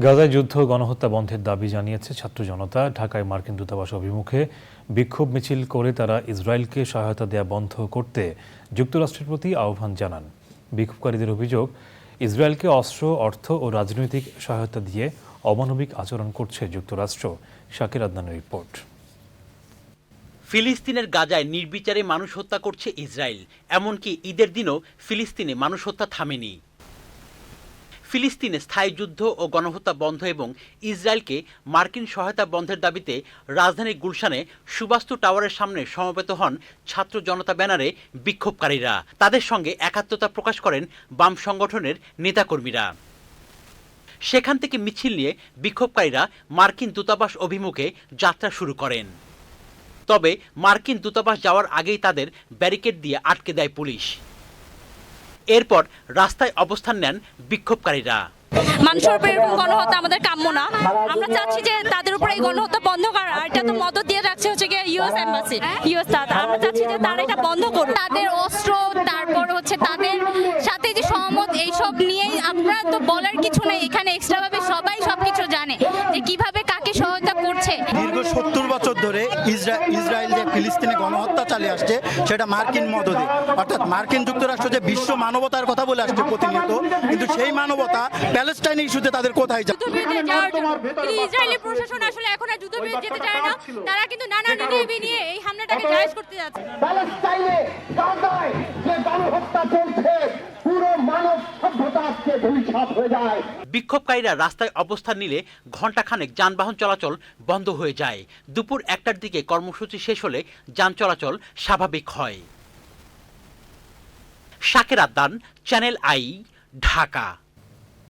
গাজায় যুদ্ধ, গণহত্যা বন্ধের দাবি জানিয়েছে ছাত্র জনতা। ঢাকায় মার্কিন দূতাবাস অভিমুখে বিক্ষোভ মিছিল করে তারা ইসরায়েলকে সহায়তা দেয়া বন্ধ করতে যুক্তরাষ্ট্রের প্রতি আহ্বান জানান। বিক্ষোভকারীদের অভিযোগ, ইসরায়েলকে অস্ত্র, অর্থ ও রাজনৈতিক সহায়তা দিয়ে অমানবিক আচরণ করছে যুক্তরাষ্ট্র। শাকির আদনানের রিপোর্ট। ফিলিস্তিনের গাজায় নির্বিচারে মানুষ হত্যা করছে ইসরায়েল। এমনকি ঈদের দিনও ফিলিস্তিনে মানুষ হত্যা থামেনি। ফিলিস্তিনে স্থায়ী যুদ্ধ ও গণহত্যা বন্ধ এবং ইসরায়েলকে মার্কিন সহায়তা বন্ধের দাবিতে রাজধানী গুলশানে সুবাস্তু টাওয়ারের সামনে সমবেত হন ছাত্র জনতা ব্যানারে বিক্ষোভকারীরা। তাদের সঙ্গে একাত্মতা প্রকাশ করেন বাম সংগঠনের নেতাকর্মীরা। সেখান থেকে মিছিল নিয়ে বিক্ষোভকারীরা মার্কিন দূতাবাস অভিমুখে যাত্রা শুরু করেন। তবে মার্কিন দূতাবাস যাওয়ার আগেই তাদের ব্যারিকেড দিয়ে আটকে দেয় পুলিশ। এরপর রাস্তায় অবস্থান নেন বিক্ষোভকারীরা। মানুষের উপর এরকম গণহত্যা আমাদের কাম্য না। আমরা চাচ্ছি যে তাদের উপরে এই গণহত্যা বন্ধ করা এটা তো মদত দিয়ে রাখছে হচ্ছে গিয়ে ইউএস এম্বাসি ইউএস আমরা চাচ্ছি যে তারা এটা বন্ধ করুক। তাদের অস্ত্র তারপর হচ্ছে তাদের সাথে যে সহমত এইসব নিয়েই আমরা তো বলার কিছু নেই। এখানে এক্সট্রা ভাবে সবাই সবকিছু জানে যে কীভাবে কাকে সহায়তা করছে। দীর্ঘ সত্তর বছর ধরে ইসরা- ইসরায়েল ফিলিস্তিনে গণহত্যা চালিয়ে আসছে সেটা মার্কিন মদদে। অর্থাৎ মার্কিন যুক্তরাষ্ট্র যে বিশ্ব মানবতার কথা বলে আসছে প্রতিনিয়ত কিন্তু সেই মানবতা প্যালেস্টাইন ইস্যুতে তাদের কোথায় যায়? ইসরায়েলি প্রশাসন আসলে এখন আর যুদ্ধবিরতি যেতে চায় না। তারা কিন্তু নানা নিয়ে নিয়ে এই হামলাটাকে জায়েজ করতে যাচ্ছে। প্যালেস্টাইনে গাজায় যে গণহত্যা চলছে বিক্ষোভকারীরা রাস্তায় অবস্থান নিলে ঘণ্টাখানেক যানবাহন চলাচল বন্ধ হয়ে যায়। দুপুর একটার দিকে কর্মসূচি শেষ হলে যান চলাচল স্বাভাবিক হয়। শাকের আদান, চ্যানেল আই, ঢাকা।